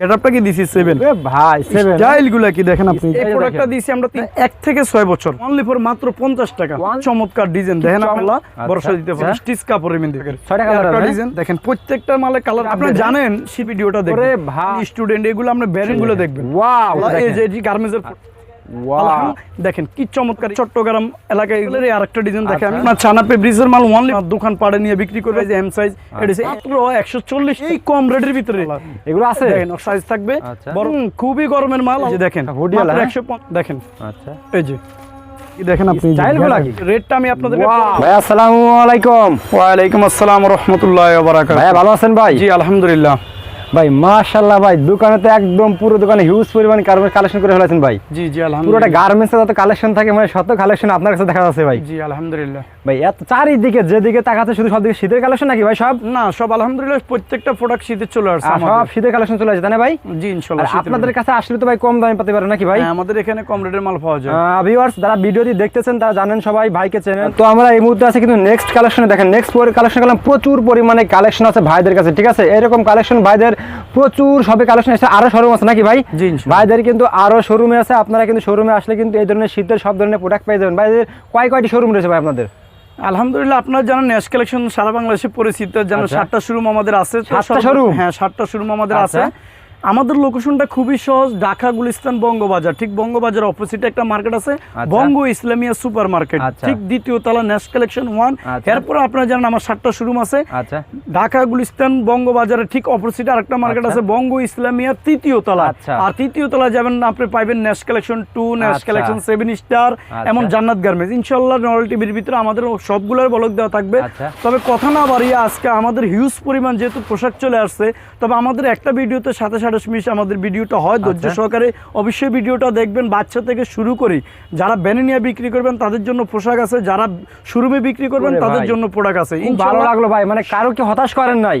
সেটআপটা কি দিছি 7 এ ভাই 7 স্টাইলগুলা কি দেখেন আপনি? এই প্রোডাক্টটা দিছি আমরা তিন- এক থেকে ছয় বছর। অনলি ফর মাত্র 50 টাকা। চমৎকার ডিজাইন দেখেন আপনারা আচ্ছা, বর্ষা দিতে পারেন আচ্ছা। স্টিচ কাপড়ের মধ্যে। ছয়টা colour একটা হবে? ডিজাইন দেখেন প্রত্যেকটা মালে কালার আপনি জানেন সি ভিডিওটা ভাই। স্টুডেন্ট এগুলো আমরা ব্যারিংগুলো দেখবেন। ওয়াও এই যে ওয়াও দেখেন কি চমৎকার চট্টগ্রাম এলাকায় এগুলোর আরেকটা ডিজাইন দেখে আমি। আচ্ছা। আপনার ছানা পেব্রিজের মাল ওয়ানলি দোকান পাড়ে নিয়ে বিক্রি করবে যে এম সাইজ এটা মাত্র 140 এই কম রেটের ভিতরে। এগুলো আছে? দেখেন সাইজ থাকবে। আচ্ছা। বরং খুবই গরমের মাল। যে দেখেন হ্যাঁ? 150 দেখেন। আচ্ছা। এই যে। দেখেন আপনি Style কি? রেটটা আমি আপনাদের ভাই আসসালামু আলাইকুম। ওয়ালাইকুম আসসালাম রাহমাতুল্লাহি ওয়া বারাকাতুহু। ভাই ভালো আছেন ভাই? জি আলহামদুলিল্লাহ। ভাই মাশাআল্লাহ ভাই দোকানে তো একদম পুরো দোকানে হিউজ পরিমাণ গার্মেন্টস কালেকশন করে ফেলেছেন ভাই। জি জি আলহামদুলিল্লাহ। পুরোটা গার্মেন্টসের গার্মেন্টস যত কালেকশন থাকে মানে শত কালেকশন আপনার কাছে দেখা যাচ্ছে ভাই। জি আলহামদুলিল্লাহ। ভাই এত চারিদিকে যেদিকে তাকাচ্ছে শুধু সব দিকে শীতের কালেকশন নাকি ভাই সব? না সব আলহামদুলিল্লাহ প্রত্যেকটা প্রোডাক্ট শীতে চলে আসছে সব শীতের কালেকশন চলে আসে তাই ভাই? জি ইনশাআল্লাহ আপনাদের কাছে আসলে তো ভাই কম দামে পেতে নাকি ভাই? হ্যাঁ, আমাদের এখানে কম রেটের মাল পাওয়া যায়। ভিউয়ার্স যারা ভিডিওটি দেখতেছেন তারা জানেন সবাই ভাইকে চেনেন। তো আমরা এই মুহূর্তে আছে কিন্তু নেক্সট কালেকশনে দেখেন নেক্সট কালেকশন করলাম প্রচুর পরিমাণে কালেকশন আছে ভাইদের কাছে ঠিক আছে? এরকম কালেকশন ভাইদের প্রচুর সবে কালেকশন আছে আরও শোরুম আছে নাকি ভাই? জি, ভাইদের কিন্তু আরও শোরুমে আছে আপনারা কিন্তু শোরুমে আসলে কিন্তু এই ধরনের শীতের সব ধরনের প্রোডাক্ট পেয়ে যাবেন। ভাইদের কয় কয়টি শোরুম রয়েছে ভাই আপনাদের? আলহামদুলিল্লাহ আপনার জানেন নেস কালেকশন সারা বাংলাদেশে পরিচিত যেন আচ্ছা। সাতটা শোরুম আমাদের আছে সাতটা হ্যাঁ সাতটা শুরু আমাদের আছে আচ্ছা। আমাদের লোকেশনটা খুবই সহজ ঢাকা গুলিস্তান বঙ্গবাজার ঠিক বঙ্গবাজার অপোজিটে একটা মার্কেট আছে আচ্ছা। বঙ্গ ইসলামিয়া সুপার মার্কেট আচ্ছা। ঠিক দ্বিতীয় তলা ন্যাশ কালেকশন ওয়ান। এরপর আপনারা জানেন আমার সাতটা শোরুম আছে আচ্ছা ঢাকা গুলিস্তান বঙ্গবাজারের ঠিক অপোজিটে আরেকটা মার্কেট। আছে বঙ্গ ইসলামিয়ার তৃতীয় তলা। আর তৃতীয় তলা যাবেন আপনি পাইবেন Nash collection two Nash. Collection seven star এমন। জান্নাত গার্মেন্টস ইনশাল্লাহ নরল টিভির ভিতরে আমাদের সবগুলোর বলক দেওয়া থাকবে। তবে কথা না বাড়িয়ে আজকে আমাদের হিউজ পরিমাণ যেহেতু পোশাক চলে আসছে তবে আমাদের একটা ভিডিওতে সাথে সাথে মিশ আমাদের ভিডিওটা হয় ধৈর্য আচ্ছা। সহকারে অবশ্যই ভিডিওটা দেখবেন বাচ্চা থেকে শুরু করে। যারা ব্যানে নিয়ে বিক্রি করবেন তাদের জন্য পোশাক আছে। যারা শোরুমে বিক্রি করবেন তাদের জন্য প্রোডাক্ট আছে। ভালো লাগল ভাই মানে কারও কি হতাশ করেন নাই।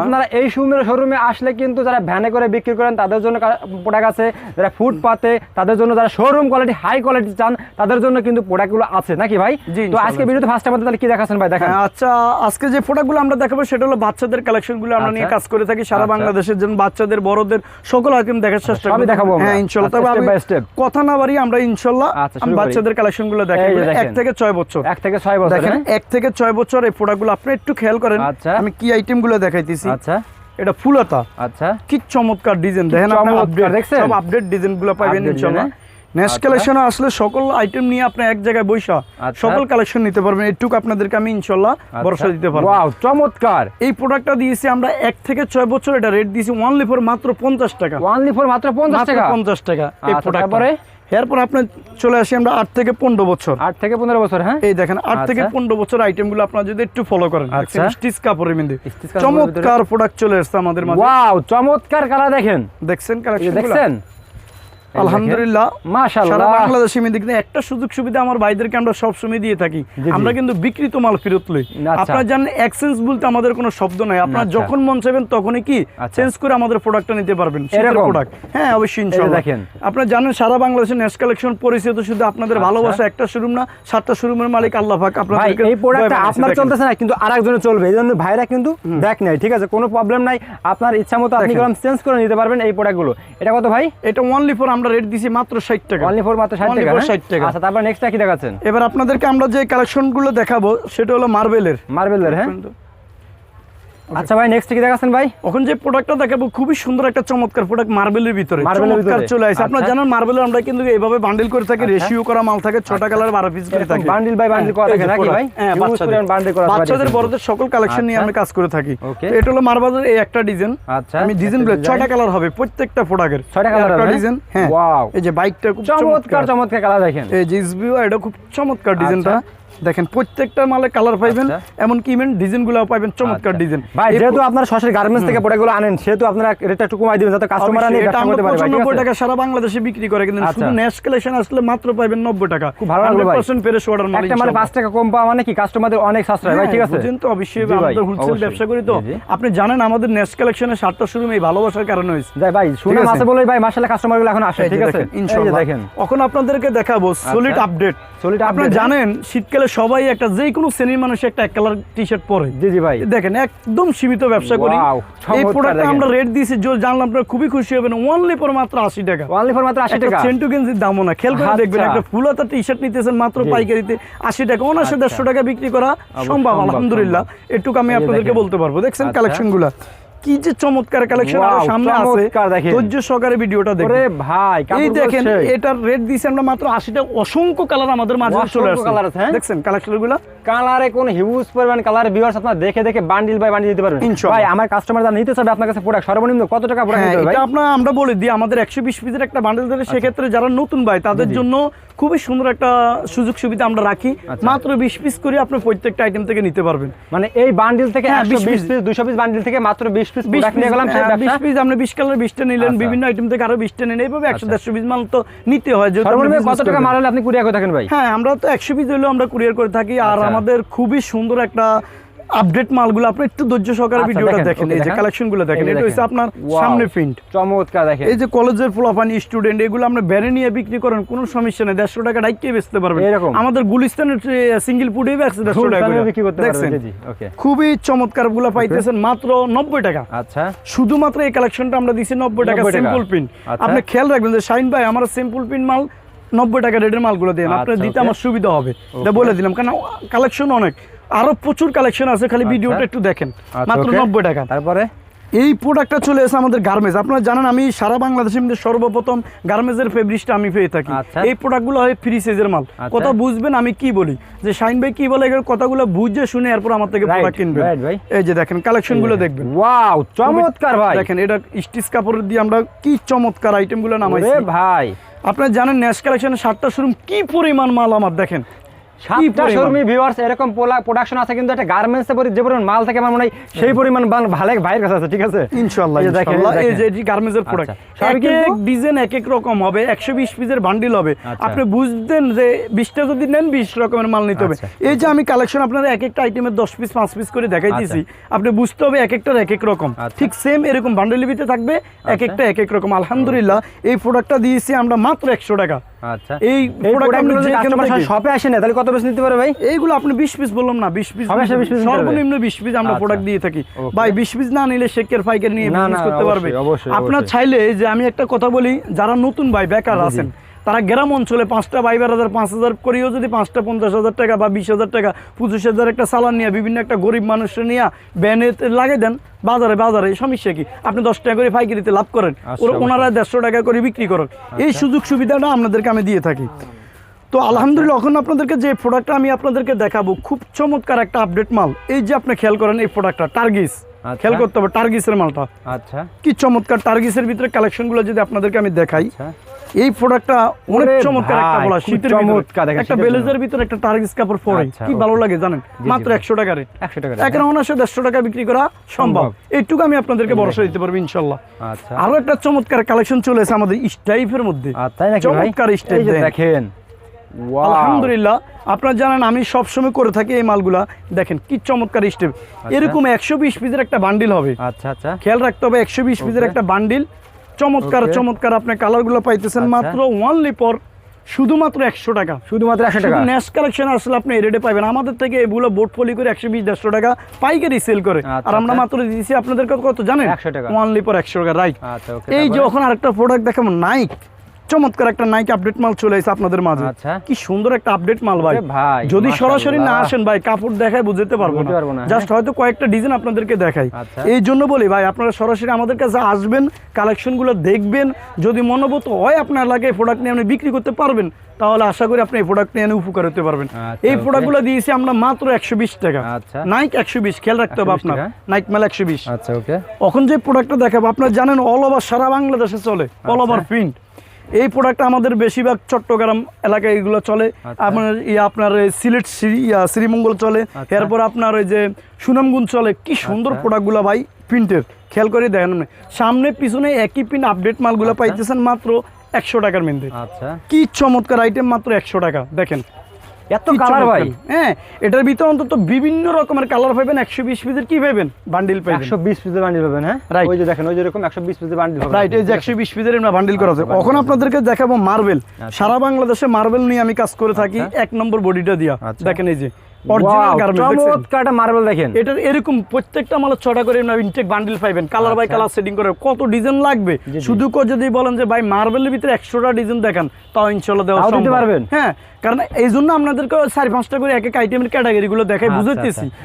আপনারা এই শোরুমে আসলে কিন্তু যারা ভ্যানে করে বিক্রি করেন তাদের জন্য প্রোডাক্ট আছে। যারা ফুটপাতে তাদের জন্য যারা শোরুম কোয়ালিটি হাই কোয়ালিটি চান তাদের জন্য কিন্তু প্রোডাক্টগুলো আছে। নাকি ভাই? তো আজকে ভিডিওতে ফার্স্ট আমাদের তাহলে কি দেখাচ্ছেন ভাই দেখেন। আচ্ছা আজকে যে প্রোডাক্টগুলো আমরা দেখাবো সেটা হলো বাচ্চাদের কালেকশনগুলো আমরা নিয়ে আচ্ছা। কাজ করে থাকি। সারা আচ্ছা। বাংলাদেশের জন্য বাচ্চাদের বড়দের সকল আইটেম দেখার চেষ্টা করব। আমি দেখাবো হ্যাঁ ইনশাল্লাহ আচ্ছা, তবে আমি কথা না বাড়ি আমরা ইনশাল্লাহ আচ্ছা, আমি বাচ্চাদের কালেকশনগুলো দেখাই। এই এক থেকে ছয় বছর। এক থেকে ছয় বছর দেখেন হ্যাঁ? এক থেকে ছয় বছর এই প্রোডাক্টগুলো আপনি একটু খেয়াল করেন আচ্ছা। আমি কি আইটেমগুলো দেখাইতেছি। আচ্ছা। এটা ফুলতা আচ্ছা। কি চমৎকার ডিজাইন দেখেন আপনি আপডেট দেখছেন? সব আপডেট ডিজাইনগুলো পাবেন design, নেক্সট আচ্ছা। কালেকশনে আসলে সকল আইটেম নিয়ে আপনি এক জায়গায় বৈশা আচ্ছা। সকল কালেকশন নিতে পারবেন এইটুকু আপনাদেরকে আমি ইনশাল্লাহ ভরসা দিতে পারব ওয়াও আচ্ছা। চমৎকার এই প্রোডাক্টটা দিয়েছি আমরা এক থেকে ছয় বছর এটা রেট দিয়েছি ওয়ানলি ফর মাত্র পঞ্চাশ টাকা ওয়ানলি ফর মাত্র পঞ্চাশ টাকা পঞ্চাশ টাকা এই আচ্ছা, প্রোডাক্ট তারপরে? এরপর আপনার চলে আসি আমরা আট থেকে পনেরো বছর আট থেকে পনেরো বছর হ্যাঁ এই দেখেন আট থেকে আচ্ছা। পনেরো বছর আইটেমগুলো আপনারা যদি একটু ফলো করেন আচ্ছা। স্টিচ কাপড়ের? চমৎকার প্রোডাক্ট চলে আসছে আমাদের মাঝে ওয়াও চমৎকার কালার দেখেন দেখছেন কালেকশন দেখছেন আলহামদুলিল্লাহ সারা বাংলাদেশে আমি দেখি একটা সুযোগ সুবিধা আমার ভাইদেরকে আমরা দিয়ে থাকি। আমরা কিন্তু বিকৃত মাল ফেরত লই। আচ্ছা। আপনারা জানেন এক্সচেঞ্জ বলতে আমাদের কোনো শব্দ নাই। আপনারা আচ্ছা। যখন মন চাইবেন তখনই কি আচ্ছা। চেঞ্জ করে আমাদের প্রোডাক্টটা নিতে পারবেন? প্রোডাক্ট হ্যাঁ অবশ্যই ইনশাআল্লাহ। দেখেন। আপনারা জানেন সারা বাংলাদেশে নেক্সট কালেকশন পরিচিত শুধু আপনাদের আচ্ছা। ভালোবাসা একটা শোরুম না সাতটা শোরুমের মালিক আল্লাহ পাক আপনাদেরকে এই প্রোডাক্টটা আপনার চলতেছে না কিন্তু আরেকজনের চলবে। ভাইরা কিন্তু দেখ নাই ঠিক আছে? কোনো প্রবলেম নাই। আপনার ইচ্ছা মতো আপনি। কলম চেঞ্জ করে নিতে পারবেন এই প্রোডাক্টগুলো এটা কত ভাই? এটা ওয়ানলি ফর আমরা রেট দিছি মাত্র ষাট টাকা অনলি ফর মাত্র ষাট Only টাকা for হ্যাঁ? 60 টাকা। আচ্ছা তারপর নেক্সটটা কি দেখাচ্ছেন এবার আপনাদেরকে আমরা যে কালেকশনগুলো দেখাবো সেটা হলো মার্বেলের মার্বেলের হ্যাঁ আচ্ছা ভাই নেক্সট কি দেখাচ্ছেন ভাই? এখন যে প্রোডাক্টটা দেখাবো খুবই সুন্দর একটা চমৎকার প্রোডাক্ট মার্বেলের ভিতরে। মার্বেলের চমৎকার? চলে আসে। আপনারা আচ্ছা। জানেন মার্বেলের আমরা কিন্তু এইভাবে বান্ডিল করে থাকি আচ্ছা। রেশিও করা মাল থাকে ছটা কালার বারো পিস করে থাকে। বান্ডিল বাই বান্ডিল করা থাকে নাকি ভাই? হ্যাঁ বাচ্চাদের বড়দের সকল কালেকশন নিয়ে আচ্ছা। আমরা কাজ করে থাকি। এটা হলো মার্বেলের এই একটা ডিজাইন আচ্ছা। আমি ডিজাইন বলে। ছয়টা কালার হবে প্রত্যেকটা প্রোডাক্টের ছয়টা colour একটা হবে? ডিজাইন হ্যাঁ। Wow. এই যে বাইকটা খুব চমৎকার চমৎকার। কালার দেখেন। এই যে ইসবিও এটা খুব চমৎকার ডিজাইনটা দেখেন প্রত্যেকটা মালে কালার পাইবেন আচ্ছা। এমন কি ইভেন ডিজাইনগুলো পাইবেন চমৎকার আচ্ছা। ডিজাইন ভাই যেহেতু আপনার সরাসরি গার্মেন্টস থেকে প্রোডাক্টগুলো আনেন সেহেতু আপনারা রেটটা একটু কমাই দিবেন যাতে কাস্টমাররা নিয়ে এটা করতে পারে ভাই, ঠিক 95 টাকা সারা বাংলাদেশে বিক্রি করে কিন্তু আচ্ছা। শুধু নেক্সট কালেকশন আসলে মাত্র পাবেন 90 টাকা। খুব ভালো লাগল ভাই। 100% ফ্রেশ অর্ডার মাল একটা মানে পাঁচ টাকা কম পাওয়া মানে কি? কাস্টমারদের অনেক সাশ্রয় ভাই ঠিক আছে? বুঝেন তো অবশ্যই আমাদের হোলসেল ব্যবসা করি তো। আপনি জানেন আমাদের নেক্সট কালেকশনের সাতটা শুরু এই ভালোবাসার কারণে হয়েছে। যাই ভাই শুনে আছে? মাসে বলেই ভাই মাশাআল্লাহ কাস্টমারগুলো এখন আসে ঠিক আছে? ইনশাআল্লাহ। দেখেন। এখন আপনাদেরকে দেখাবো সলিড আপডেট Solid আপনি জানেন শীতকালে গেলে সবাই একটা যে কোনো শ্রেণির মানুষ একটা এক কালার টি শার্ট পরে। জি জি ভাই। দেখেন একদম সীমিত ব্যবসা করি। এই প্রোডাক্টটা আমরা রেট দিয়েছি যে জানলাম আপনারা খুবই খুশি হবেন। ওনলি পর মাত্র আশি টাকা। অনলি ফর মাত্র আশি একটা টাকা। সেন্টু গেঞ্জির দামও না। খেল করে আচ্ছা। দেখবেন একটা ফুলাতা টি শার্ট নিতেছেন মাত্র। পাইকারিতে আশি টাকা অনাশে আচ্ছা। দেড়শো টাকা বিক্রি করা সম্ভব আলহামদুলিল্লাহ। এটুকু আমি আপনাদেরকে বলতে পারব। দেখছেন আচ্ছা। কি যে চমৎকার কালেকশন আরও সামনে আছে। ধৈর্য সহকারে ভিডিওটা ভাই এই দেখেন এটার রেট আমরা মাত্র অসংখ্য কালার আমাদের মাঝে চলে আছে, আসছে হ্যাঁ? দেখছেন কালারে কোন হিউজ পরিমাণ কালার ভিউয়ার্স আপনারা দেখে দেখে বান্ডিল বাই বান্ডিল দিতে পারবেন। ভাই আমার কাস্টমার যারা নিতে চাবে আপনার কাছে প্রোডাক্ট সর্বনিম্ন কত টাকা প্রোডাক্ট হ্যাঁ ভাই? এটা আপনার আমরা বলে দিই আমাদের একশো বিশ পিসের একটা বান্ডেল ধরে সেক্ষেত্রে যারা নতুন ভাই তাদের জন্য খুবই সুন্দর একটা সুযোগ সুবিধা আমরা রাখি। আচ্ছা। মাত্র বিশ পিস করে আপনি প্রত্যেকটা আইটেম থেকে নিতে পারবেন। মানে এই বান্ডিল থেকে হ্যাঁ, 120 পিস 200 পিস বান্ডিল থেকে মাত্র 20 পিস বিশ প্রোডাক্ট নিয়ে গেলাম সেই বিশ ব্যবসা পিস আপনি বিশ কালার বিশটা নিলেন আচ্ছা। বিভিন্ন আইটেম থেকে আরও এইভাবে পিস মাল তো নিতে হয় সর্বনিম্ন কত টাকা করবেন। মাল হলে আপনি কুরিয়ার করে থাকেন ভাই হ্যাঁ আমরা তো একশো পিস হলেও আমরা কুরিয়ার করে থাকি আর আচ্ছা। আমাদের খুবই সুন্দর একটা আপডেট মালগুলো আপনি একটু ধৈর্য সহকারে আচ্ছা, ভিডিওটা দেখেন, এই যে দেখান। কালেকশনগুলো দেখেন এটা হচ্ছে আপনার সামনে প্রিন্ট চমৎকার দেখেন। এই যে কলেজের ফুলাফানি স্টুডেন্ট এগুলো আমরা ব্যারে নিয়ে বিক্রি করেন কোনো সমস্যা নেই দেড়শো টাকা ডাইকে বেচতে পারবেন। এরকম? আমাদের গুলিস্তানের সিঙ্গেল ফুডে বেচছে দেড়শো টাকা বিক্রি করতে পারবেন জি জি ওকে। খুবই চমৎকারগুলো পাইতেছেন মাত্র নব্বই টাকা। আচ্ছা। শুধুমাত্র এই কালেকশনটা আমরা দিছি নব্বই টাকা 90 টাকা। সিম্পল পিন আচ্ছা। আপনি খেয়াল রাখবেন যে শাইন ভাই আমার সিম্পল প্রিন্ট মাল নব্বই টাকা রেটের মালগুলো দেন। আপনার আচ্ছা, দিতে আমার সুবিধা হবে। এটা বলে দিলাম কেন কালেকশন অনেক। আরও প্রচুর কালেকশন আছে খালি ভিডিওটা একটু দেখেন। আচ্ছা, মাত্র নব্বই টাকা। তারপরে? এই প্রোডাক্টটা চলে এসে আমাদের গার্মেন্টস আপনারা জানেন আমি সারা বাংলাদেশের মধ্যে সর্বপ্রথম গার্মেন্টসের ফেব্রিক্সটা আমি পেয়ে থাকি। আচ্ছা। এই প্রোডাক্টগুলো হয় ফ্রি সাইজের মাল। আচ্ছা। কথা বুঝবেন আমি কি বলি? যে শাইন ভাই কি বলে কথাগুলো বুঝে শুনে এরপর আমার থেকে প্রোডাক্ট কিনবেন। এই যে দেখেন কালেকশনগুলো দেখবেন। ওয়াও চমৎকার ভাই। দেখেন এটা স্টিচ কাপড় দিয়ে আমরা কি চমৎকার আইটেমগুলো নামাইছি ভাই। আপনারা জানেন ন্যাশ কালেকশনের সাতটা শোরুম কি পরিমাণ মাল আমার দেখেন। সাতটা পরিমাণ? ভিউয়ার্স এরকম প্রোডাকশন আছে কিন্তু একটা গার্মেন্টস এর যে পরিমাণ মাল থাকে আমার মনে হয় সেই পরিমাণ মাল ভালো ভাইয়ের কাছে আছে ঠিক আছে? ইনশাআল্লাহ এই যে দেখেন, ইনশাআল্লাহ এই যে এটি গার্মেন্টসের প্রোডাক্ট আচ্ছা, এক এক ডিজাইন এক এক রকম হবে 120 পিসের বান্ডিল হবে। আচ্ছা। আপনি বুঝতেন যে 20টা যদি নেন 20 রকমের মাল নিতে হবে। আচ্ছা, এই যে আমি কালেকশন আপনার এক একটা আইটেমের 10 পিস 5 পিস করে দেখাই দিয়েছি আপনি বুঝতে হবে এক একটার এক এক রকম। আচ্ছা। ঠিক সেম এরকম বান্ডেলের ভিতরে থাকবে এক আচ্ছা। একটা এক এক রকম। আলহামদুলিল্লাহ এই প্রোডাক্টটা দিয়েছি আমরা মাত্র 100 টাকা। আচ্ছা। এই শপে আসে না তাহলে কত পিস নিতে পারে ভাই? এইগুলো আপনি বিশ পিস বললাম না বিশ পিস সবাই সে 20 piece নিতে পারবে? সর্বনিম্ন বিশ পিস আমরা আচ্ছা। প্রোডাক্ট দিয়ে থাকি। ভাই বিশ পিস না নিলে শেকের ফাইকার নিয়ে করতে পারবে। আপনার চাইলে যে আমি একটা কথা বলি যারা নতুন ভাই বেকার আছেন তারা গ্রাম অঞ্চলে পাঁচটা বাইবার হাজার পাঁচ হাজার করেও যদি পাঁচটা পঞ্চাশ হাজার টাকা বা বিশ হাজার টাকা পঁচিশ হাজার একটা সালান নিয়ে বিভিন্ন একটা গরিব মানুষের নিয়ে ব্যানে লাগিয়ে দেন বাজারে বাজারে সমস্যা কি? আপনি দশ টাকা করে পাইকারিতে লাভ করেন আচ্ছা। ওনারা দেড়শো টাকা করে বিক্রি করেন। এই সুযোগ সুবিধাটা আপনাদেরকে আমি দিয়ে থাকি। তো আলহামদুলিল্লাহ এখন আপনাদেরকে যে প্রোডাক্টটা আমি আপনাদেরকে দেখাবো খুব চমৎকার একটা আপডেট মাল। এই যে আপনি খেয়াল করেন এই প্রোডাক্টটা টার্গিস আচ্ছা। খেয়াল করতে হবে টার্গিসের মালটা। আচ্ছা। কি চমৎকার টার্গিসের ভিতরে কালেকশনগুলো যদি আপনাদেরকে আমি দেখাই। আচ্ছা। এই প্রোডাক্টটা অনেক চমৎকার একটা বলা শীতের চমৎকার একটা বেলেজের ভিতরে একটা টার্গিস কাপড় পরে আচ্ছা, কি ভালো লাগে জানেন? মাত্র ভাই। একশো টাকা রেট একশো টাকা এখন অনার্সে দেড়শো টাকা বিক্রি করা সম্ভব। এইটুকু আমি আপনাদেরকে ভরসা দিতে পারব ইনশাল্লাহ। আচ্ছা। আরও একটা চমৎকার কালেকশন চলে এসে আমাদের স্টাইফের মধ্যে। চমৎকার যে দেখেন। আলহামদুলিল্লাহ আপনারা জানেন আমি সবসময় করে থাকি এই মালগুলা। দেখেন কি চমৎকার স্টেপ এরকম একশো বিশ পিসের একটা বান্ডিল হবে। আচ্ছা আচ্ছা। খেয়াল রাখতে হবে একশো বিশ পিসের একটা বান্ডিল চমৎকার চমৎকার আপনি কালারগুলো পাইতেছেন আচ্ছা। মাত্র ওয়ানলি পর শুধুমাত্র একশো টাকা। শুধুমাত্র একশো টাকা। ন্যাশ কালেকশন আসলে আপনি রেটে পাবেন আমাদের থেকে এগুলো বোর্ড ফলি করে একশো বিশ দেড়শো টাকা পাইকারি সেল করে। আচ্ছা, আর আমরা আচ্ছা। মাত্র দিয়েছি আপনাদের কত জানেন? 100 টাকা। ওয়ানলি পর একশো টাকা রাইট এই যখন আরেকটা প্রোডাক্ট দেখাবো নাইক চমৎকার একটা নাইক আপডেট মাল চলে এসেছে আপনাদের মাঝে। আচ্ছা। কি সুন্দর একটা আপডেট মাল ভাই। যদি সরাসরি না আসেন ভাই কাপড় দেখায় বুঝতে পারব না, জাস্ট হয়তো কয়েকটা ডিজাইন আপনাদেরকে দেখাই। আচ্ছা। এই জন্য বলি ভাই আপনারা সরাসরি আমাদের কাছে আসবেন কালেকশনগুলো দেখবেন। যদি মনোভূত হয় আপনার লাগে এই প্রোডাক্ট নিয়ে আপনি বিক্রি করতে পারবেন তাহলে আশা করি আপনি এই প্রোডাক্ট নিয়ে এনে উপকার হতে পারবেন। আচ্ছা, এই okay. প্রোডাক্টগুলো দিয়েছি আমরা মাত্র একশো বিশ টাকা। নাইক একশো বিশ খেয়াল রাখতে হবে আপনার। নাইক মেল একশো বিশ। আচ্ছা ওকে এখন যে প্রোডাক্টটা দেখাবো আপনার জানেন অল ওভার সারা বাংলাদেশে চলে অল ওভার প্রিন্ট এই প্রোডাক্টটা আমাদের বেশিরভাগ চট্টগ্রাম এলাকায় এগুলো চলে আচ্ছা। আপনার ইয়ে আপনার ওই সিলেট শ্রী ইয়া, শ্রীমঙ্গল চলে আচ্ছা। এরপর আপনার ওই যে সুনামগুন চলে কি সুন্দর আচ্ছা। প্রোডাক্টগুলো ভাই প্রিন্টের খেয়াল করে দেখেন। সামনে পিছনে একই প্রিন্ট আপডেট মালগুলো পাইতেছেন মাত্র একশো টাকার মধ্যে আচ্ছা কি চমৎকার আইটেম মাত্র একশো টাকা দেখেন এত কালার ভাই। হ্যাঁ এটার ভিতরে অন্তত বিভিন্ন রকমের কালার পাবেন একশো বিশ পিসের কি পাবেন? বান্ডিল পাবেন একশো বিশ পিসের বান্ডিল পাবেন হ্যাঁ. ওই যে দেখেন ওই যে এরকম একশো বিশ পিসের বান্ডিল রাইট এই যে একশো বিশ পিসের আমরা বান্ডিল করা আছে। কখন এখন আপনাদেরকে দেখাবো মার্বেল আচ্ছা। সারা বাংলাদেশে মার্বেল নিয়ে আমি কাজ করে থাকি আচ্ছা। এক নম্বর বডিটা দিয়া। আচ্ছা। দেখেন এই যে মার্বেল দেখেন। এটার এরকম প্রত্যেকটা মালের ছটা করে ইনটেক বান্ডিল পাইবেন। Colour by. কালার সেটিং করে কত ডিজাইন লাগবে? শুধু যদি বলেন যে ভাই মার্বেলের ভিতরে একশোটা ডিজাইন দেখান তাও ইনশাল্লাহ দেওয়া দিতে পারবেন? হ্যাঁ কারণ এই জন্য আপনাদেরকে চার পাঁচটা করে এক এক আইটেমের ক্যাটাগরি গুলো দেখাই।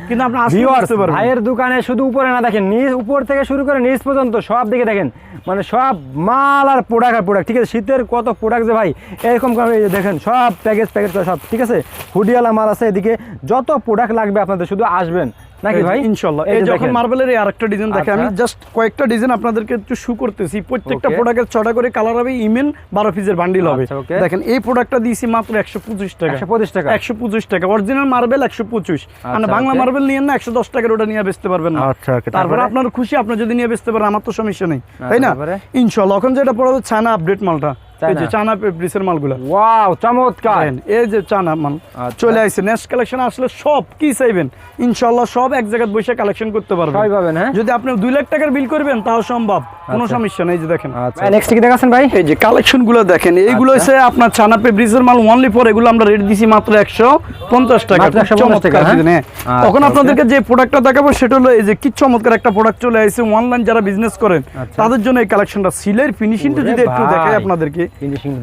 কিন্তু আপনি আসলে Viewers, বুঝতে পারবেন। ভাইয়ের দোকানে শুধু উপরে না দেখেন উপর থেকে শুরু করে নিচ পর্যন্ত সব দিকে দেখেন। মানে সব মাল আর প্রোডাক্ট আর প্রোডাক্ট ঠিক আছে? শীতের কত প্রোডাক্ট যে ভাই এরকম দেখেন সব প্যাকেজ প্যাকেজ সব ঠিক আছে? হুডিয়ালা মাল আছে এদিকে যত প্রোডাক্ট লাগবে আপনাদের শুধু আসবেন। নাকি ভাই? ইনশাল্লাহ। এই যখন মার্বেলের আরেকটা ডিজাইন দেখে আমি আচ্ছা। জাস্ট কয়েকটা ডিজাইন আপনাদেরকে একটু শু করতেছি। প্রত্যেকটা প্রোডাক্টের ছটা করে কালার হবে ইমেন বারো পিসের বান্ডিল হবে। আচ্ছা, দেখেন এই প্রোডাক্টটা দিয়েছি মাত্র একশো পঁচিশ টাকা। একশো পঁচিশ টাকা। একশো পঁচিশ টাকা। অরিজিনাল মার্বেল একশো পঁচিশ। মানে আচ্ছা, বাংলা মার্বেল নিয়ে না একশো দশ টাকার ওটা নিয়ে বেচতে পারবেন না। আচ্ছা, তারপরে? আপনার খুশি আপনি যদি নিয়ে বেচতে পারেন আমার তো সমস্যা নেই। আচ্ছা, তাই না? তারপরে? ইনশাল্লাহ। এখন যেটা পড়া চায়না আপডেট মালটা। এই যে চায়না? চায়না ব্রিসের মালগুলা ওয়াও চমৎকার এই যে চায়না মাল আচ্ছা। চলে আসছে নেক্সট কালেকশন আসলে সব কি চাইবেন ইনশাল্লাহ সব এক জায়গায় বসে কালেকশন করতে পারবেন সবাই পাবেন হ্যাঁ যদি আপনি দুই লাখ টাকার বিল করবেন তাও সম্ভব কোনো আচ্ছা। সমস্যা নেই যে দেখেন আচ্ছা নেক্সট কি দেখাচ্ছেন ভাই এই যে কালেকশনগুলো দেখেন এইগুলো। হচ্ছে আপনার ব্রিজের মাল ফর এগুলো আমরা রেট দিছি মাত্র একশো পঞ্চাশ টাকা মাত্র খুব 150 চমৎকার টাকা, হ্যাঁ? হ্যাঁ। তখন. আপনাদেরকে যে প্রোডাক্টটা দেখাবো সেটা হলো এই যে কি চমৎকার একটা প্রোডাক্ট চলে আসছে অনলাইন যারা বিজনেস করেন। তাদের জন্য এই কালেকশনটা সিলের ফিনিশিংটা যদি একটু। দেখাই আপনাদেরকে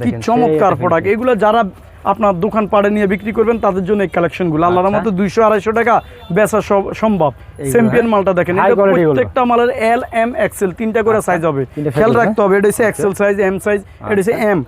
দেখেন, চমৎকার প্রোডাক্ট এগুলো যারা আপনার দোকান পাড়ে নিয়ে বিক্রি করবেন তাদের জন্য এই কালেকশনগুলো আল্লাহর আচ্ছা। মতো দুইশো আড়াইশো টাকা বেচা সব- সম্ভব। চ্যাম্পিয়ন হ্যাঁ? মালটা দেখেন। প্রত্যেকটা মালের এল এম এক্সেল তিনটা করে সাইজ হবে। তিনটা খেয়াল রাখতে হবে এটা হচ্ছে এক্সেল সাইজ এম সাইজ এটা হচ্ছে এম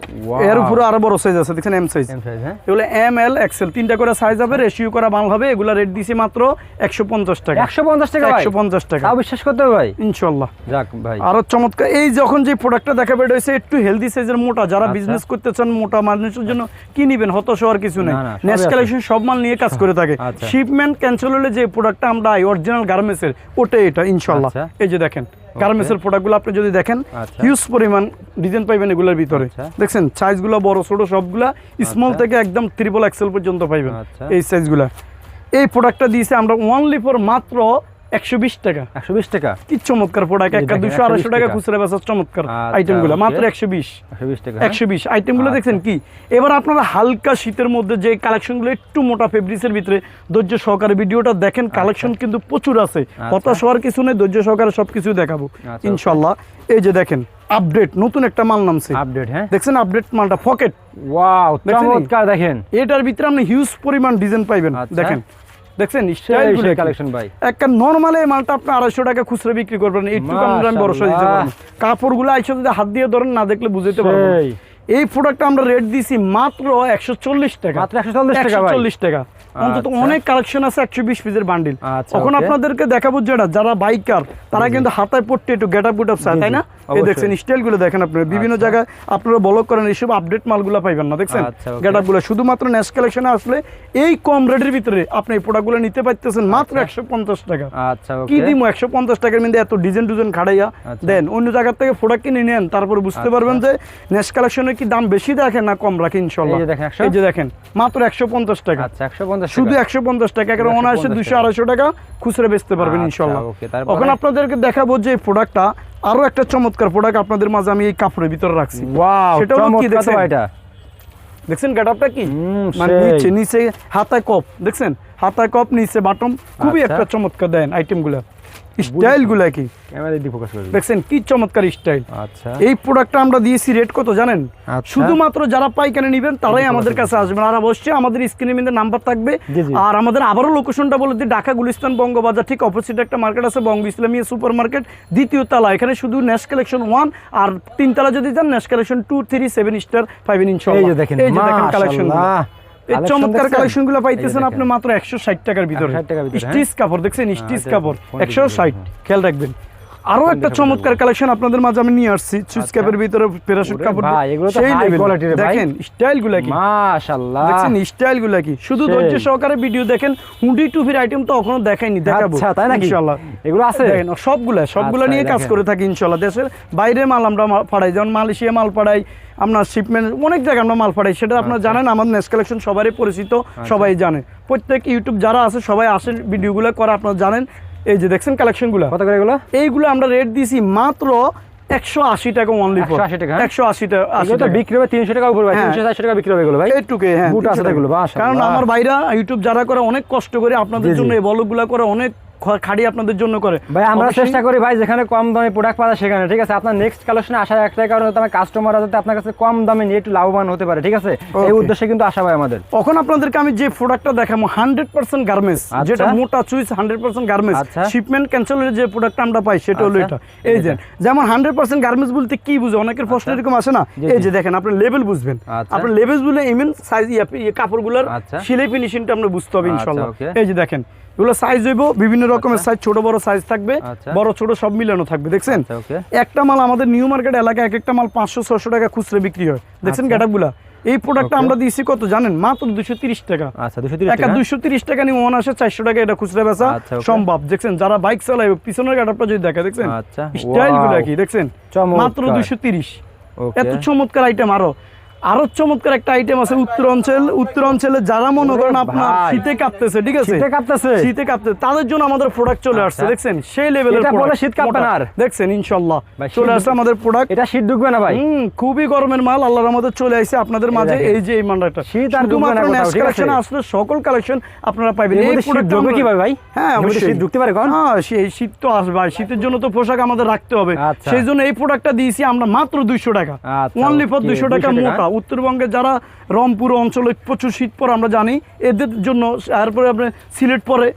এর উপরে আরও বড় সাইজ আছে দেখছেন এম সাইজ হ্যাঁ? এগুলো এম এল এক্সেল তিনটা করে সাইজ হবে রেশিও করা মাল হবে এগুলো রেট দিছি মাত্র একশো পঞ্চাশ টাকা। একশো পঞ্চাশ টাকা একশো পঞ্চাশ টাকা। বিশ্বাস করতে হবে ভাই? ইনশাল্লাহ। যাক ভাই। আরও চমৎকার এই যখন যে প্রোডাক্টটা দেখাবে এটা হচ্ছে একটু হেলদি সাইজের মোটা। যারা আচ্ছা। বিজনেস করতে চান মোটা মানুষের জন্য কি নিবেন হতাশ হওয়ার কিছু নেই নেক্সট কালেকশন সব মাল নিয়ে কাজ করে থাকে আচ্ছা। শিপমেন্ট ক্যান্সেল হলে যে প্রোডাক্টটা আমরা অরিজিনাল গার্মেন্টস এর ওটাই এটা ইনশাল্লাহ আচ্ছা। এই যে দেখেন গার্মেন্টস এর প্রোডাক্টগুলো আপনি যদি দেখেন আচ্ছা। হিউজ পরিমাণ ডিজাইন পাইবেন এগুলোর ভিতরে আচ্ছা। দেখছেন সাইজগুলো বড় ছোট সবগুলা স্মল থেকে একদম ত্রিপল এক্সেল পর্যন্ত পাইবেন আচ্ছা। এই সাইজগুলা এই প্রোডাক্টটা দিয়েছে আমরা ওনলি ফর মাত্র একশো বিশ টাকা। একশো বিশ টাকা? কি চমৎকার প্রোডাক্ট একটা দুশো আড়াইশো টাকা টাকা। খুচরা বেচার চমৎকার আচ্ছা, আইটেমগুলো মাত্র একশো বিশ। টাকা হ্যাঁ? একশো বিশ। আইটেমগুলো আচ্ছা। দেখছেন কি? এবার আপনারা হালকা শীতের মধ্যে যে কালেকশনগুলো একটু মোটা ফেব্রিক্সের ভিতরে ধৈর্য সহকারে ভিডিওটা দেখেন কালেকশন কিন্তু প্রচুর আছে। হতাশ হওয়ার কিছু নেই ধৈর্য সহকারে সবকিছু দেখাবো। আচ্ছা, ইনশাল্লাহ। এই যে দেখেন আপডেট নতুন একটা মাল নামছে। আপডেট হ্যাঁ? দেখছেন আপডেট মালটা? পকেট ওয়াও চমৎকার দেখেন। এটার ভিতরে আপনি হিউজ পরিমাণ ডিজাইন পাইবেন। আচ্ছা। দেখেন দেখছেন? কি? কালেকশন ভাই। একটা নর্মাল এই মালটা আপনি আড়াইশো টাকা খুচরা বিক্রি করবেন একটু আমি ভরসা দিতে পারব কাপড়গুলো আইসা যদি হাত দিয়ে ধরেন না দেখলে বুঝতে পারবেন। এই প্রোডাক্ট আমরা রেট দিছি মাত্র একশো চল্লিশ টাকা। মাত্র 140 টাকা চল্লিশ টাকা। অন্তত আচ্ছা। অনেক কালেকশন আছে একশো বিশ পিসের বান্ডিল আচ্ছা, তখন আপনাদেরকে দেখাবো যেটা যারা বাইকার তারা কিন্তু হাতায় পড়তে একটু গেট আপ গুট আপ চায় তাই না? এই দেখছেন স্টাইলগুলো দেখেন আপনারা বিভিন্ন আচ্ছা। জায়গায় আপনারা করেন এইসব আপডেট মালগুলো পাইবেন না দেখছেন? আচ্ছা, গেট আপগুলো শুধুমাত্র কালেকশনে আসলে এই কম রেটের ভিতরে আপনি এই প্রোডাক্টগুলো নিতে পারতেছেন মাত্র একশো পঞ্চাশ টাকা। আচ্ছা কি একশো পঞ্চাশ টাকার মধ্যে এত ডিজাইন ডিজাইন খাড়াইয়া? আচ্ছা। দেন অন্য জায়গার থেকে প্রোডাক্ট কিনে নেন তারপরে বুঝতে পারবেন যে নেক্সট কালেকশনের কি দাম বেশি দেখেন না কম রাখে ইনশাল্লাহ। দেখেন, 100? এই যে দেখেন মাত্র একশো পঞ্চাশ টাকা। আচ্ছা একশো পঞ্চাশ শুধু একশো পঞ্চাশ টাকা একেবারে 150 অনায়াসে দুশো আড়াইশো টাকা খুচরা বেচতে পারবেন ইনশাআল্লাহ ইনশাল্লাহ। এখন আপনাদেরকে দেখাবো যে প্রোডাক্টটা আরও একটা চমৎকার প্রোডাক্ট আপনাদের মাঝে আমি এই কাপড়ের ভিতরে রাখছি। ওয়াও সেটা কি দেখছেন? এটা দেখছেন গেটআপটা কি? মানে। নিচে নিচে হাতায় কপ দেখছেন? হাতায় কপ নিচে বাটম খুবই আচ্ছা। একটা চমৎকার দেন আইটেমগুলো। স্টাইলগুলো কি? ক্যামেরা দিয়ে ফোকাস করবে। দেখছেন কি চমৎকার স্টাইল আচ্ছা। এই প্রোডাক্টটা আমরা দিয়েছি রেট কত জানেন? আচ্ছা। শুধুমাত্র যারা পাইকারি নেবেন তারাই আমাদের কাছে আসবেন। আর অবশ্যই আমাদের স্ক্রিনে মধ্যে নাম্বার থাকবে। আর আমাদের আবারও লোকেশনটা বলে দিই ঢাকা গুলিস্তান বঙ্গবাজার। ঠিক অপোজিট একটা মার্কেট আছে বঙ্গ ইসলামিয়া সুপার মার্কেট দ্বিতীয় তলা। এখানে শুধু নেক্সট কালেকশন ওয়ান আর তিনতলা যদি যান next collection two three seven star যে দেখেন এই যে দেখেন কালেকশন চমৎকার কালেকশনগুলো পাইতেছেন আপনি মাত্র একশো ষাট টাকার ভিতরে। 160 টাকার ভিতরে, হ্যাঁ? স্টিচ কাপড় দেখছেন? স্টিচ আচ্ছা, কাপড়। একশো ষাট খেয়াল রাখবেন। আরও একটা চমৎকার কালেকশন আপনাদের মাঝে আমি নিয়ে আসছি। সুইচ ক্যাপের ভিতরে প্যারাশুট কাপড় ভাই, এগুলো তো সেই high level। quality রে ভাই। দেখেন স্টাইলগুলা কি? মাশাআল্লাহ। দেখছেন স্টাইলগুলা কি? শুধু ধৈর্য সহকারে ভিডিও দেখেন হুডি টুপির আইটেম তো এখনও দেখাইনি দেখাবো। আচ্ছা তাই নাকি? ইনশাআল্লাহ। এগুলো আছে? দেখেন সবগুলা সবগুলা আচ্ছা, নিয়ে কাজ করে থাকি ইনশাল্লাহ দেশের বাইরে মাল আমরা পাঠাই যেমন মালয়েশিয়া মাল পাঠাই আপনার শিপমেন্ট অনেক জায়গায় আমরা মাল পাঠাই সেটা আপনারা আচ্ছা। জানেন আমাদের নেক্সট কালেকশন সবারই পরিচিত সবাই জানে। প্রত্যেক ইউটিউব যারা আছে সবাই আসেন ভিডিওগুলো করে আপনারা জানেন। এই যে দেখছেন কালেকশনগুলো কত করে এগুলো এইগুলো আমরা রেট দিছি মাত্র একশো আশি টাকা অনলি 180 টাকা? একশো আশি টাকা আশি টাকা বিক্রি হবে তিনশো টাকা উপরে ভাই হ্যাঁ। তিনশো টাকা বিক্রি হবে এগুলো ভাই হ্যাঁ। কারণ আমার ভাইরা ইউটিউব যারা করে অনেক কষ্ট করে আপনাদের। জন্য এই বলগুলা করে অনেক খাড়ি আপনাদের জন্য করে। ভাই আমরা চেষ্টা করি ভাই যেখানে কম দামে প্রোডাক্ট পাওয়া সেখানে ঠিক আছে? আপনার নেক্সট কালেকশনে আসার একটাই কারণ হচ্ছে আমার কাস্টমাররা যাতে আপনার কাছে কম দামে নিয়ে একটু লাভবান হতে পারে ঠিক আছে? এই উদ্দেশ্যে কিন্তু আশা ভাই আমাদের। তখন আপনাদেরকে আমি যে প্রোডাক্টটা দেখাবো হান্ড্রেড পার্সেন্ট গার্মেন্টস আচ্ছা। যেটা মোটা চুইস হান্ড্রেড পার্সেন্ট গার্মেন্টস আচ্ছা। শিপমেন্ট ক্যান্সেলের যে প্রোডাক্টটা আমরা পাই সেটা হলো আচ্ছা। এটা। এই যে যেমন হান্ড্রেড পার্সেন্ট গার্মেন্টস বলতে কি বুঝে? অনেকের প্রশ্ন এরকম আসে না? এই যে দেখেন আপনি লেভেল বুঝবেন। আচ্ছা। আপনার লেভেল বুঝলে ইমেন সাইজ কাপড়গুলোর আচ্ছা। সিলাই ফিনিশিংটা আমরা বুঝতে হবে আচ্ছা, ইনশাল্লাহ। এই যে দেখেন এগুলো সাইজ হইব বিভিন্ন রকমের সাইজ ছোট বড় সাইজ থাকবে আচ্ছা। বড় ছোট সব মিলানো থাকবে দেখছেন? আচ্ছা, একটা মাল আমাদের নিউ মার্কেট এলাকায় এক একটা মাল পাঁচশো ছশো টাকা খুচরা বিক্রি হয়। দেখছেন আচ্ছা। গ্যাটাপগুলা এই প্রোডাক্টটা আমরা দিয়েছি কত জানেন? মাত্র দুশো তিরিশ টাকা। আচ্ছা দুশো তিরিশ একটা টাকা। দুশো তিরিশ টাকা নিয়ে মনে আসে চারশো টাকা এটা খুচরা বেচা আচ্ছা, সম্ভব। দেখছেন যারা বাইক চালায় পিছনের গাটাপটা যদি দেখে দেখছেন? আচ্ছা, স্টাইলগুলো কি দেখছেন? মাত্র দুশো তিরিশ। এত চমৎকার আইটেম আরও। আরও চমৎকার একটা আইটেম আছে উত্তর অঞ্চল উত্তর অঞ্চলে যারা মনে করেন আপনার শীতে কাঁপতেছে ঠিক আছে? শীতে কাঁপতেছে? শীতে কাঁপতেছে। তাদের জন্য আমাদের প্রোডাক্ট চলে আসছে আচ্ছা। দেখছেন? সেই লেভেলের বলে শীত কাঁপবে না আর। দেখছেন ইনশাল্লাহ। চলে আসছে আমাদের প্রোডাক্ট এটা শীত ঢুকবে না ভাই। হুম খুবই গরমের মাল। আল্লাহর আমাদের চলে আসছে আপনাদের মাঝে। এই যে এই মালটা। শীত আর ঢুকবে না ঠিক আছে? কালেকশন আসলে সকল কালেকশন আপনারা পাবেন এই product ঢুকবে কীভাবে ভাই? হ্যাঁ অবশ্যই শীত ঢুকতে পারে কখন? হ্যাঁ সেই শীত তো আসবে। ভাই, শীতের জন্য তো পোশাক আমাদের রাখতে হবে। আচ্ছা। সেই জন্য এই প্রোডাক্টটা দিয়েছি আমরা মাত্র দুইশো টাকা। অনলি ফর দুইশো টাকা 200 টাকা। মোটা। উত্তরবঙ্গে যারা রংপুর অঞ্চলে প্রচুর শীত পরে আমরা জানি এদের জন্য তারপরে আপনার সিলেট পরে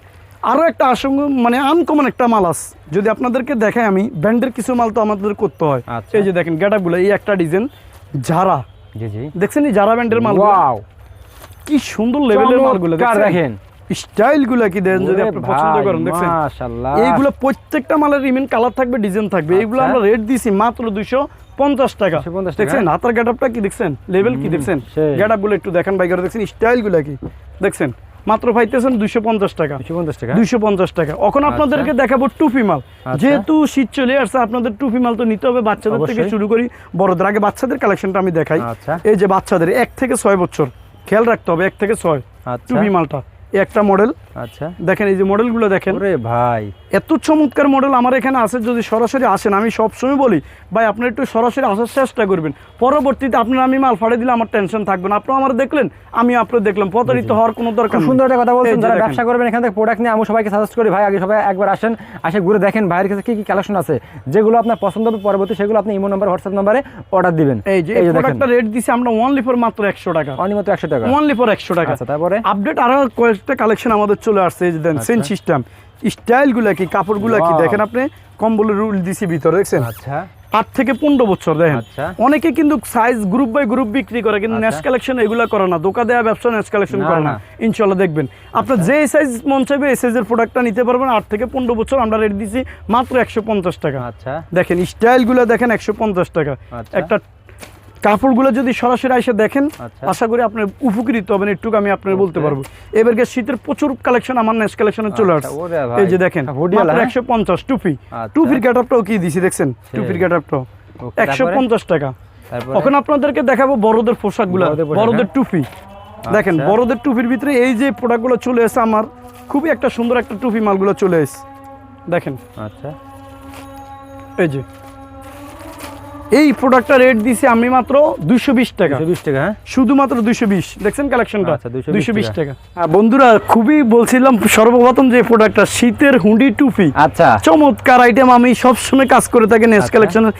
আরও একটা আশঙ্ক মানে আনকমন একটা মাল আস যদি আপনাদেরকে দেখাই আমি ব্যান্ডের কিছু মাল তো আমাদের করতে হয়। আচ্ছা। এই যে দেখেন গ্যাটাপগুলো এই একটা ডিজাইন জি দেখছেন এই ঝাড়া ব্যান্ডের মাল কি সুন্দর লেভেলের মালগুলো দেখেন। স্টাইলগুলা কি দেন যদি আপনি পছন্দ করেন দেখছেন? মাশাআল্লাহ। এইগুলো প্রত্যেকটা মালের কালার থাকবে ডিজাইন থাকবে। এইগুলো আচ্ছা। আমরা রেট দিছি মাত্র দুইশো পঞ্চাশ টাকা। 250 টাকা। দেখছেন? হাতার গেটআপটা কি দেখছেন? লেভেল কি দেখছেন। একটু দেখেন বাইকার দেখছেন? স্টাইলগুলা কি? দেখছেন? মাত্র পাইতেছেন দুইশো পঞ্চাশ টাকা। দুইশো পঞ্চাশ টাকা? এখন আপনাদেরকে দেখাবো টুপি মাল। আচ্ছা। যেহেতু শীত চলে আসছে আপনাদের টুপি মাল তো নিতে হবে। বাচ্চাদের থেকে শুরু করি। বড়দের আগে বাচ্চাদের কালেকশনটা আমি দেখাই। আচ্ছা। এই যে বাচ্চাদের এক থেকে ছয় বছর। খেয়াল রাখতে হবে এক থেকে ছয়। আচ্ছা। টুপি মালটা। একটা মডেল আচ্ছা। দেখেন এই যে মডেলগুলো দেখেন। ওরে ভাই। এত চমৎকার মডেল আমার এখানে আছে যদি সরাসরি আসেন আমি সবসময় বলি ভাই আপনি একটু সরাসরি আসার চেষ্টা করবেন। পরবর্তীতে আপনার আমি মাল ফাড়ে দিলে আমার টেনশন থাকবে না। আপনি আমার দেখলেন আমি আপনার দেখলাম প্রতারিত হওয়ার কোনো দরকার সুন্দর একটা কথা বলছেন যারা ব্যবসা করবেন এখান থেকে প্রোডাক্ট নিয়ে আমি সবাইকে সাজেস্ট করি। ভাই আগে সবাই একবার আসেন আসে ঘুরে দেখেন ভাইয়ের কাছে কি কি কালেকশন আছে। যেগুলো আপনার পছন্দ হবে পরবর্তী সেগুলো আপনি ইমো নাম্বার হোয়াটসঅ্যাপ নাম্বারে অর্ডার দিবেন। এই যে প্রোডাক্টটা রেট দিছি আমরা ওনলি ফর মাত্র একশো টাকা। অনলি মাত্র একশো টাকা। ওনলি ফর একশো টাকা। আচ্ছা তারপরে? আপডেট আরও কয়েকটা কালেকশন আমাদের চলে আসছে এই যে দেন সেন সিস্টেম স্টাইলগুলা কি কাপড়গুলা কি? দেখেন আপনি কম্বলের রুল দিছি ভিতরে দেখছেন? আচ্ছা। আট থেকে পনেরো বছর দেখেন। আচ্ছা। অনেকে কিন্তু সাইজ গ্রুপ বাই গ্রুপ বিক্রি করে কিন্তু আচ্ছা। নেক্সট কালেকশন এগুলা করে না দোকা দেওয়া ব্যবসা নেক্সট কালেকশন করে না। ইনশাল্লাহ দেখবেন। আপনার যে সাইজ মন চাইবে এই সাইজের প্রোডাক্টটা নিতে পারবেন। আট থেকে পনেরো বছর আমরা রেট দিছি মাত্র একশো পঞ্চাশ টাকা। আচ্ছা। দেখেন স্টাইলগুলো দেখেন একশো পঞ্চাশ টাকা। আচ্ছা। একটা কাপড়গুলো যদি সরাসরি এসে দেখেন আচ্ছা। আশা করি আপনার উপকৃত হবেন একটু আমি আপনার বলতে পারব। এবারকে শীতের প্রচুর কালেকশন আমার নেক্সট কালেকশনে চলে আচ্ছা, আসছে। এই যে দেখেন হ্যাঁ? একশো পঞ্চাশ টুপি। আচ্ছা। টুপির গেটআপটাও কি দিছি দেখছেন? টুপির গেটআপটাও একশো পঞ্চাশ টাকা? এখন আপনাদেরকে দেখাবো বড়দের পোশাকগুলো বড়দের পোশাক, বড়দের হ্যাঁ? টুপি। দেখেন। বড়দের টুপির ভিতরে এই যে প্রোডাক্টগুলো চলে এসে আমার খুবই একটা সুন্দর একটা টুপি মালগুলো চলে এসে দেখেন। আচ্ছা। এই যে। এই প্রোডাক্টটা রেট দিছি আমি মাত্র দুইশো বিশ টাকা। দুশো বিশ টাকা হ্যাঁ? শুধুমাত্র দুইশো বিশ। দেখছেন কালেকশনটা আচ্ছা, 220 দুইশো বিশ টাকা। আর বন্ধুরা খুবই বলছিলাম সর্বপ্রথম যে প্রোডাক্টটা শীতের হুডি টুপি। আচ্ছা। চমৎকার আইটেম আমি সবসময় কাজ করে থাকি নেস। কালেকশনের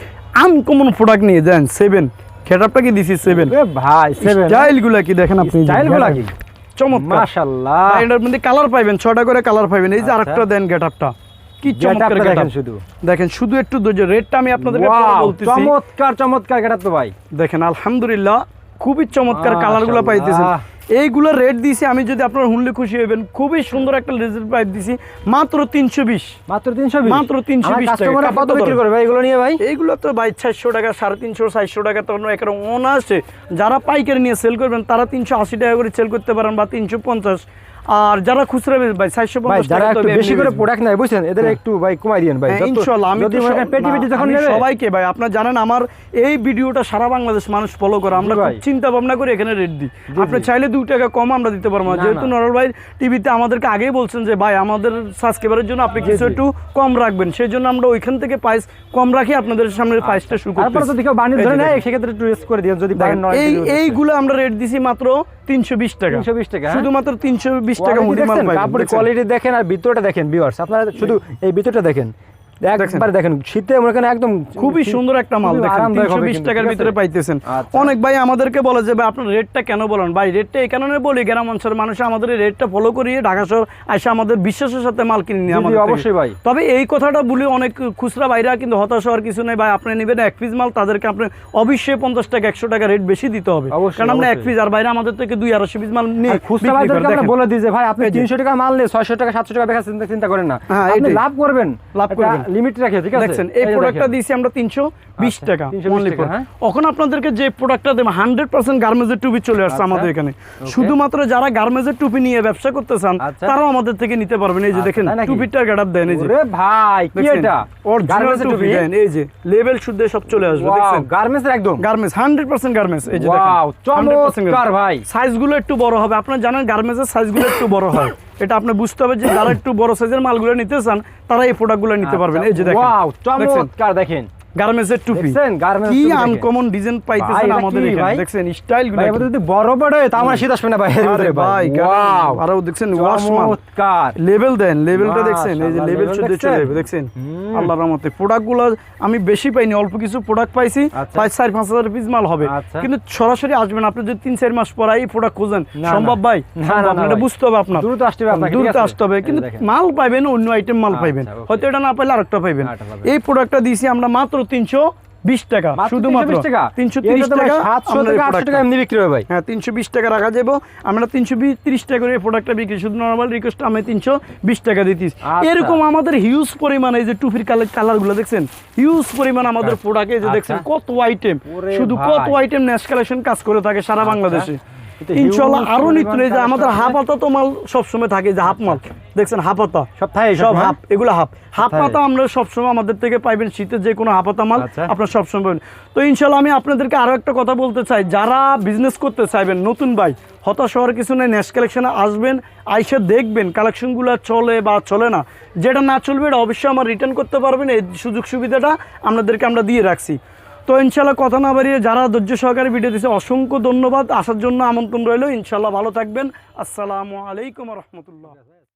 আনকমন প্রোডাক্ট নিয়ে যান সেভেন খেটাপটা কি দিছি সেভেন ওরে ভাই সেভেন স্টাইলগুলা কি দেখেন আপনি? স্টাইলগুলা কি? চমৎকার। মাশাআল্লাহ। এটার মধ্যে কালার পাইবেন ছটা করে কালার পাইবেন। এই যে আচ্ছা। আরেকটা দেন গেটআপটা কি চমৎকার দেখেন শুধু। দেখেন শুধু একটু রেটটা আমি আপনাদেরকে বলতেছি। চমৎকার চমৎকার গেটার তো ভাই। দেখেন আলহামদুলিল্লাহ খুবই চমৎকার কালারগুলো পাইতেছেন। এইগুলো রেট দিছি আমি যদি আপনার শুনলে খুশি হবেন খুবই সুন্দর একটা লেজার পাইপ দিছি মাত্র তিনশো বিশ। মাত্র তিনশো মাত্র 320 টাকা। কত বিক্রি করবে ভাই এগুলো নিয়ে ভাই? এইগুলো তো ভাই চারশো টাকা সাড়ে তিনশো চারশো টাকা তখন একেবারে অনার্সে যারা পাইকারি নিয়ে সেল করবেন তারা তিনশো আশি টাকা করে সেল করতে পারেন বা তিনশো পঞ্চাশ। আর যারা খুচরা ভাই যারা একটু বেশি করে প্রোডাক্ট নেয় বুঝছেন? এদের একটু ভাই কমাই ভাই। হ্যাঁ, ইনশাল্লাহ আমি যদি পেটি পেটি যখন নেবে সবাইকে ভাই আপনার জানেন আমার এই ভিডিওটা সারা বাংলাদেশ মানুষ ফলো করে। আমরা চিন্তা ভাবনা করে এখানে রেট দিই। আপনি চাইলে দু টাকা কম আমরা দিতে পারব না। যেহেতু নরল ভাই টিভিতে আমাদেরকে আগেই বলছেন যে ভাই আমাদের সাবস্ক্রাইবারের জন্য আপনি কিছু একটু কম রাখবেন। সেই জন্য আমরা ওইখান থেকে প্রাইস কম রাখি আপনাদের সামনে প্রাইসটা শুরু তারপর যদি কেউ বানিয়ে ধরে নেয় সেক্ষেত্রে একটু রেস্ট করে দিন যদি এই এইগুলো আমরা রেট দিছি মাত্র তিনশো বিশ টাকা। 320 টাকা, হ্যাঁ? শুধুমাত্র তিনশো বিশ টাকা মাল কাপড়ের কোয়ালিটি দেখেন আর ভিতরটা দেখেন ভিউয়ার্স আপনারা শুধু এই ভিতরটা দেখেন। একবার দেখেন শীতে করেন একদম খুবই সুন্দর একটা মাল দেখেন তিনশো বিশ টাকার ভিতরে পাইতেছেন। আচ্ছা। অনেক ভাই আমাদেরকে বলে যে ভাই আপনার রেটটা কেন বলেন? ভাই রেটটা এই কারণে বলি গ্রাম অঞ্চলের মানুষ আমাদের রেটটা ফলো করিয়ে ঢাকা শহর আসে আমাদের বিশ্বাসের সাথে মাল কিনে নিয়ে আমাদের অবশ্যই ভাই। তবে এই কথাটা বলি অনেক খুচরা বাইরা কিন্তু হতাশ হওয়ার কিছু নেই। ভাই আপনি নেবেন এক পিস মাল তাদেরকে আপনি অবশ্যই পঞ্চাশ টাকা একশো টাকা রেট বেশি দিতে হবে। কারণ আমরা এক পিস আর বাইরে আমাদের থেকে দুই আড়াইশো পিস মাল নিয়ে খুচরা বিক্রি আমরা বলে দিই যে ভাই আপনি তিনশো টাকা মাল নিয়ে ছয়শো টাকা সাতশো টাকা বেচা চিন্তা করেন না। হ্যাঁ, আপনি লাভ করবেন। লাভ করবেন। লিমিট রাখে ঠিক আছে? দেখছেন এই প্রোডাক্টটা দিয়েছি আমরা তিনশো বিশ আচ্ছা, টাকা 320 হ্যাঁ। এখন আপনাদেরকে যে প্রোডাক্টটা দেবো হান্ড্রেড পার্সেন্ট গার্মেন্টসের টুপি চলে আসছে আচ্ছা, আমাদের এখানে। শুধুমাত্র যারা গার্মেন্টসের টুপি নিয়ে ব্যবসা করতে চান আচ্ছা। তারাও আমাদের থেকে নিতে পারবেন। এই যে দেখেন? টুপিটার গেট দেন এই যে। ভাই কি এটা? টুপি দেন এই যে লেভেল শুদ্ধ সব চলে আসবে দেখছেন? গার্মেন্টস একদম? গার্মেন্টস হান্ড্রেড পার্সেন্ট গার্মেন্টস এই যে Wow, চমৎকার ভাই। সাইজগুলো একটু বড় হবে আপনারা জানেন গার্মেন্টসের সাইজগুলো একটু বড় হয়। এটা আপনি বুঝতে হবে যে যারা একটু বড় সাইজের মালগুলো নিতে চান তারা এই প্রোডাক্টগুলো নিতে পারবেন। এই যে দেখেন। ওয়াও চমৎকার দেখেন। গার্মেন্টসের টুপি। দেখছেন? garments কি আনকমন ডিজাইন পাইতেছেন আমাদের এখানে? দেখছেন স্টাইল ভাই এবার যদি বড় বড় হয় তা আমার শীত আসবে না ভাই আরে ভাই। ওয়াও আরও দেখছেন ওয়াশ চমৎকার। লেভেল দেন লেভেলটা দেখছেন এই যে লেভেল level চলে যাবে দেখছেন? আল্লাহর রহমতে প্রোডাক্টগুলো আমি বেশি পাইনি অল্প কিছু প্রোডাক্ট পাইছি। আচ্ছা। চার পাঁচ হাজার পিস মাল হবে। আচ্ছা। কিন্তু সরাসরি আসবেন আপনি যদি তিন চার মাস পর এই প্রোডাক্ট খোঁজেন সম্ভব ভাই? এটা বুঝতে হবে আপনার। দ্রুত আসতে হবে আপনাকে, দ্রুত আসতে হবে। কিন্তু মাল পাইবেন অন্য আইটেম মাল আচ্ছা, পাইবেন। হয়তো এটা না পাইলে আরেকটা পাইবেন। এই প্রোডাক্টটা দিয়েছি আমরা মাত্র তিনশো বিশ টাকা মাত্র শুধুমাত্র 320 টাকা? তিনশো তিরিশ টাকা 700 আমরা এই টাকা 800 টাকা এমনি বিক্রি হবে ভাই। হ্যাঁ তিনশো বিশ টাকা রাখা যাব। আমরা তিনশো তিরিশ টাকা করে প্রোডাক্টটা বিক্রি শুধু নর্মাল রিকোয়েস্ট আমি তিনশো বিশ টাকা দিতিস আচ্ছা। এরকম আমাদের হিউজ পরিমাণ এই যে টুপির কালার কালারগুলো দেখছেন? হিউজ পরিমাণ আমাদের প্রোডাক্টে যে দেখছেন আচ্ছা। কত আইটেম শুধু কত আইটেম ন্যাশ কালেকশন কাজ করে থাকে সারা বাংলাদেশে। ইনশাল্লাহ আরও নিত্য এই যে আমাদের collection হাফ হাতা তো মাল সবসময় থাকে যে হাফ মাল। দেখছেন হাফ হাতা সব? হাফ এগুলো হাফ। হাফ আমরা সবসময় আমাদের থেকে পাইবেন শীতের যে কোনো হাফ মাল আচ্ছা। আপনার সবসময় পাবেন। তো ইনশাল্লাহ আমি আপনাদেরকে আরও একটা কথা বলতে চাই। যারা বিজনেস করতে চাইবেন নতুন ভাই হতাশ হওয়ার কিছু নেই নেক্সট কালেকশনে আসবেন আইসে দেখবেন কালেকশনগুলো চলে বা চলে না। যেটা না চলবে এটা অবশ্যই আমার রিটার্ন করতে পারবেন এই সুযোগ সুবিধাটা আপনাদেরকে আমরা দিয়ে রাখছি। তো ইনশাল্লাহ কথা না বাড়িয়ে যারা ধৈর্য সহকারে ভিডিও দিয়েছে অসংখ্য ধন্যবাদ। আসার জন্য আমন্ত্রণ রইল। ইনশাল্লাহ ভালো থাকবেন। আসসালামু আলাইকুম রহমতুল্লাহ।